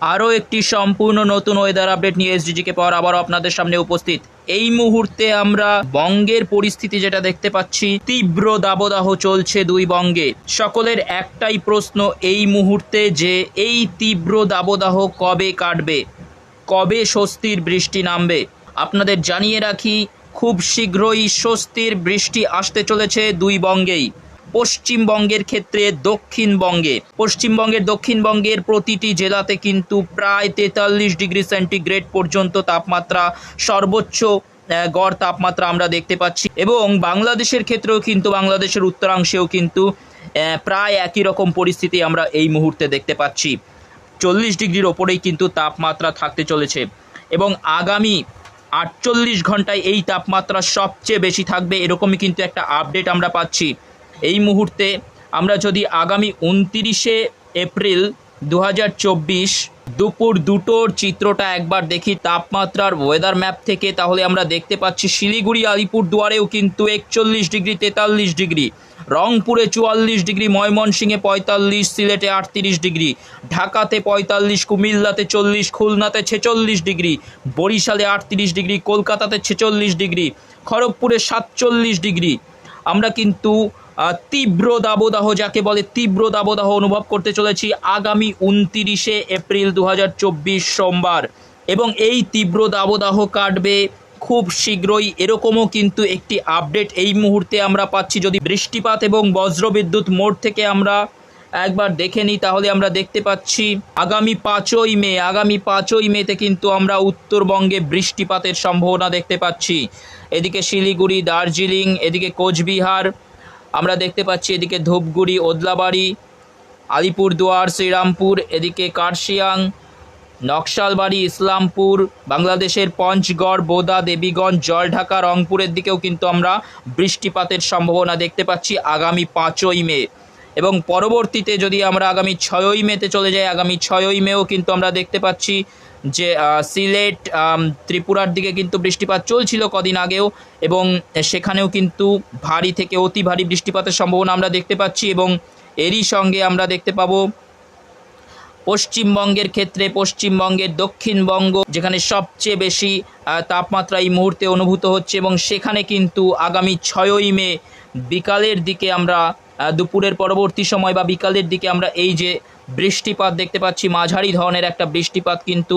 আরও একটি সম্পূর্ণ নতুন ওয়েদার আপডেট নিয়ে এসডিজিকে পর আবারও আপনাদের সামনে উপস্থিত। এই মুহূর্তে আমরা বঙ্গের পরিস্থিতি যেটা দেখতে পাচ্ছি, তীব্র দাবদাহ চলছে দুই বঙ্গে। সকলের একটাই প্রশ্ন এই মুহূর্তে যে এই তীব্র দাবদাহ কবে কাটবে, কবে স্বস্তির বৃষ্টি নামবে? আপনাদের জানিয়ে রাখি, খুব শীঘ্রই স্বস্তির বৃষ্টি আসতে চলেছে দুই বঙ্গেই। পশ্চিমবঙ্গের ক্ষেত্রে দক্ষিণবঙ্গে। পশ্চিমবঙ্গের দক্ষিণবঙ্গের প্রতিটি জেলাতে কিন্তু প্রায় তেতাল্লিশ ডিগ্রি সেন্টিগ্রেড পর্যন্ত তাপমাত্রা, সর্বোচ্চ গড় তাপমাত্রা আমরা দেখতে পাচ্ছি। এবং বাংলাদেশের ক্ষেত্রেও কিন্তু, বাংলাদেশের উত্তরাংশেও কিন্তু প্রায় একই রকম পরিস্থিতি আমরা এই মুহূর্তে দেখতে পাচ্ছি। চল্লিশ ডিগ্রির ওপরেই কিন্তু তাপমাত্রা থাকতে চলেছে। এবং আগামী আটচল্লিশ ঘন্টায় এই তাপমাত্রা সবচেয়ে বেশি থাকবে, এরকমই কিন্তু একটা আপডেট আমরা পাচ্ছি। এই মুহূর্তে আমরা যদি আগামী উনতিরিশে এপ্রিল দু হাজার চব্বিশ দুপুর দুটোর চিত্রটা একবার দেখি তাপমাত্রার ওয়েদার ম্যাপ থেকে, তাহলে আমরা দেখতে পাচ্ছি শিলিগুড়ি আলিপুর দুয়ারেও কিন্তু একচল্লিশ ডিগ্রি, তেতাল্লিশ ডিগ্রি। রংপুরে চুয়াল্লিশ ডিগ্রি, ময়মনসিংহে পঁয়তাল্লিশ, সিলেটে আটত্রিশ ডিগ্রি। ঢাকাতে পঁয়তাল্লিশ, কুমিল্লাতে চল্লিশ, খুলনাতে ছেচল্লিশ ডিগ্রি। বরিশালে আটত্রিশ ডিগ্রি, কলকাতাতে ছেচল্লিশ ডিগ্রি। খড়গপুরে সাতচল্লিশ ডিগ্রি। আমরা কিন্তু তীব্র দাবদাহ, যাকে বলে তীব্র দাবদাহ অনুভব করতে চলেছি আগামী উনতিরিশে এপ্রিল দু হাজার চব্বিশ সোমবার। এবং এই তীব্র দাবদাহ কাটবে খুব শীঘ্রই। এরকমও কিন্তু একটি আপডেট এই মুহূর্তে আমরা পাচ্ছি। যদি বৃষ্টিপাত এবং বজ্রবিদ্যুৎ মোড় থেকে আমরা একবার দেখে নিই, তাহলে আমরা দেখতে পাচ্ছি আগামী পাঁচই মে, আগামী পাঁচই মেতে কিন্তু আমরা উত্তরবঙ্গে বৃষ্টিপাতের সম্ভাবনা দেখতে পাচ্ছি। এদিকে শিলিগুড়ি, দার্জিলিং, এদিকে কোচবিহার আমরা দেখতে পাচ্ছি এদিকে ধূপগুড়ি, ওদলাবাড়ি, আলিপুরদুয়ার, শ্রীরামপুর, এদিকে কার্শিয়াং, নকশালবাড়ি, ইসলামপুর, বাংলাদেশের পঞ্চগড়, বোদা, দেবীগঞ্জ, জলঢাকা, রংপুরের দিকেও কিন্তু আমরা বৃষ্টিপাতের সম্ভাবনা দেখতে পাচ্ছি আগামী পাঁচই মে। এবং পরবর্তীতে যদি আমরা আগামী ছয়ই মেতে চলে যাই, আগামী ছয়ই মেও কিন্তু আমরা দেখতে পাচ্ছি যে সিলেট ত্রিপুরার দিকে কিন্তু বৃষ্টিপাত চলছিল কদিন আগেও এবং সেখানেও কিন্তু ভারী থেকে অতি ভারী বৃষ্টিপাতের সম্ভাবনা আমরা দেখতে পাচ্ছি এবং এরই সঙ্গে আমরা দেখতে পাবো পশ্চিমবঙ্গের ক্ষেত্রে পশ্চিমবঙ্গের দক্ষিণবঙ্গ যেখানে সবচেয়ে বেশি তাপমাত্রা এই মুহূর্তে অনুভূত হচ্ছে এবং সেখানে কিন্তু আগামী ছয়ই মে বিকালের দিকে আমরা দুপুরের পরবর্তী সময় বা বিকালের দিকে আমরা এই যে বৃষ্টিপাত দেখতে পাচ্ছি। মাঝারি ধরনের একটা বৃষ্টিপাত কিন্তু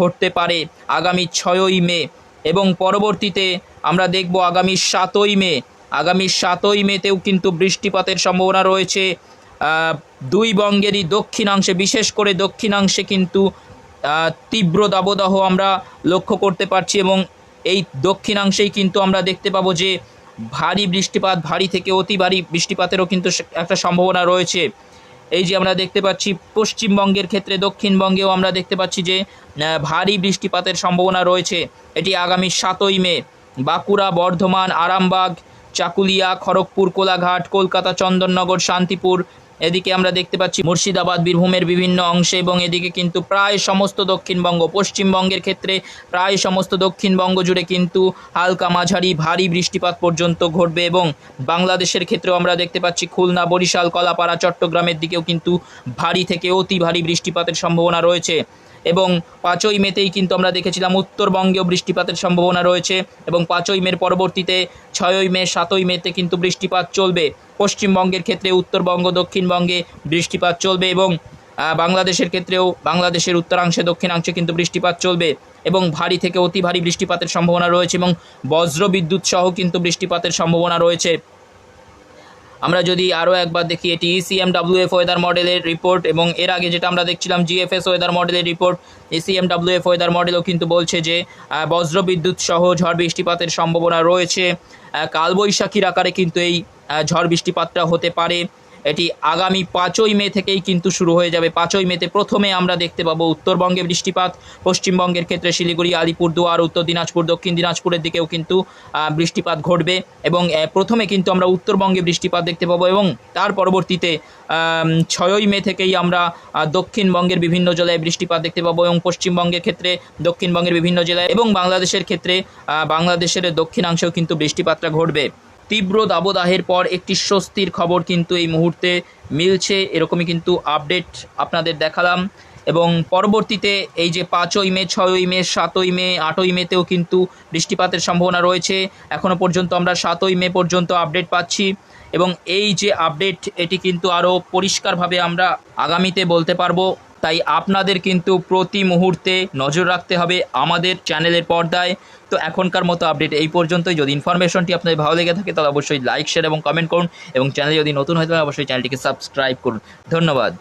ঘটতে পারে আগামী ছয়ই মে এবং পরবর্তীতে আমরা দেখব আগামী সাতই মে। আগামী সাতই মেতেও কিন্তু বৃষ্টিপাতের সম্ভাবনা রয়েছে। দুই বঙ্গেরই দক্ষিণাংশে, বিশেষ করে দক্ষিণাংশে কিন্তু তীব্র দাবদাহ আমরা লক্ষ্য করতে পারছি এবং এই দক্ষিণাংশেই কিন্তু আমরা দেখতে পাবো যে, ভারী বৃষ্টিপাত, ভারী থেকে অতি ভারী বৃষ্টিপাতেরও কিন্তু একটা সম্ভাবনা রয়েছে। এই যে আমরা দেখতে পাচ্ছি, পশ্চিমবঙ্গের ক্ষেত্রে দক্ষিণবঙ্গেও আমরা দেখতে পাচ্ছি যে ভারী বৃষ্টিপাতের সম্ভাবনা রয়েছে। এটি আগামী সাতই মে। বাঁকুড়া, বর্ধমান, আরামবাগ, চাকুলিয়া, খড়গপুর, কোলাঘাট, কলকাতা, চন্দননগর, শান্তিপুর এদিকে আমরা দেখতে পাচ্ছি মুর্শিদাবাদ, বীরভূমের বিভিন্ন অংশে এবং এদিকে কিন্তু প্রায় সমস্ত দক্ষিণবঙ্গ, পশ্চিমবঙ্গের ক্ষেত্রে প্রায় সমস্ত দক্ষিণবঙ্গ জুড়ে কিন্তু হালকা মাঝারি ভারী বৃষ্টিপাত পর্যন্ত ঘটবে এবং বাংলাদেশের ক্ষেত্রেও আমরা দেখতে পাচ্ছি খুলনা, বরিশাল, কলাপাড়া, চট্টগ্রামের দিকেও কিন্তু ভারী থেকে অতি ভারী বৃষ্টিপাতের সম্ভাবনা রয়েছে। এবং পাঁচই মেতেই কিন্তু আমরা দেখেছিলাম উত্তরবঙ্গেও বৃষ্টিপাতের সম্ভাবনা রয়েছে এবং পাঁচই মের পরবর্তীতে ছয়ই মে, সাতই মেতে কিন্তু বৃষ্টিপাত চলবে। পশ্চিমবঙ্গের ক্ষেত্রে উত্তরবঙ্গ, দক্ষিণবঙ্গে বৃষ্টিপাত চলবে এবং বাংলাদেশের ক্ষেত্রেও বাংলাদেশের উত্তরাংশে, দক্ষিণাংশে কিন্তু বৃষ্টিপাত চলবে এবং ভারী থেকে অতি ভারী বৃষ্টিপাতের সম্ভাবনা রয়েছে এবং বজ্র বিদ্যুৎ সহ কিন্তু বৃষ্টিপাতের সম্ভাবনা রয়েছে। আমরা যদি আরও একবার দেখি, এটি ইসিএমডাব্লিউএফ ওয়েদার মডেলের রিপোর্ট এবং এর আগে যেটা আমরা দেখছিলাম জিএফএস ওয়েদার মডেলের রিপোর্ট ইসিএমডাব্লিউএফ ওয়েদার মডেলও কিন্তু বলছে যে বজ্রবিদ্যুৎ সহ ঝড় বৃষ্টিপাতের সম্ভাবনা রয়েছে। কালবৈশাখীর আকারে কিন্তু এই ঝড় বৃষ্টিপাতটা হতে পারে। এটি আগামী পাঁচই মে থেকেই কিন্তু শুরু হয়ে যাবে। পাঁচই মেতে প্রথমে আমরা দেখতে পাবো উত্তরবঙ্গে বৃষ্টিপাত, পশ্চিমবঙ্গের ক্ষেত্রে শিলিগুড়ি, আলিপুরদুয়ার, উত্তর দিনাজপুর, দক্ষিণ দিনাজপুরের দিকেও কিন্তু বৃষ্টিপাত ঘটবে এবং প্রথমে কিন্তু আমরা উত্তরবঙ্গে বৃষ্টিপাত দেখতে পাবো এবং তার পরবর্তীতে ছয়ই মে থেকেই আমরা দক্ষিণবঙ্গের বিভিন্ন জেলায় বৃষ্টিপাত দেখতে পাবো এবং পশ্চিমবঙ্গের ক্ষেত্রে, দক্ষিণবঙ্গের বিভিন্ন জেলায় এবং বাংলাদেশের ক্ষেত্রে বাংলাদেশের দক্ষিণাংশেও কিন্তু বৃষ্টিপাতটা ঘটবে। তীব্র দাবদাহের পর একটি স্বস্তির খবর কিন্তু এই মুহূর্তে মিলছে। এরকমই কিন্তু আপডেট আপনাদের দেখালাম। এবং পরবর্তীতে এই যে পাঁচই মে, ছয়ই মে, সাতই মে, আটই মেতেও কিন্তু বৃষ্টিপাতের সম্ভাবনা রয়েছে। এখনও পর্যন্ত আমরা সাতই মে পর্যন্ত আপডেট পাচ্ছি। এবং এই যে আপডেট, এটি কিন্তু আরও পরিষ্কারভাবে আমরা আগামীতে বলতে পারব। তাই আপনাদের কিন্তু প্রতি মুহূর্তে নজর রাখতে হবে আমাদের চ্যানেলের পর্দায়। তো এখনকার মতো আপডেট এই পর্যন্তই। যদি ইনফরমেশনটি আপনাদের ভালো লেগে থাকে, তাহলে অবশ্যই লাইক শেয়ার এবং কমেন্ট করুন। এবং চ্যানেলে যদি নতুন হয় তাহলে অবশ্যই চ্যানেলটিকে সাবস্ক্রাইব করুন। ধন্যবাদ।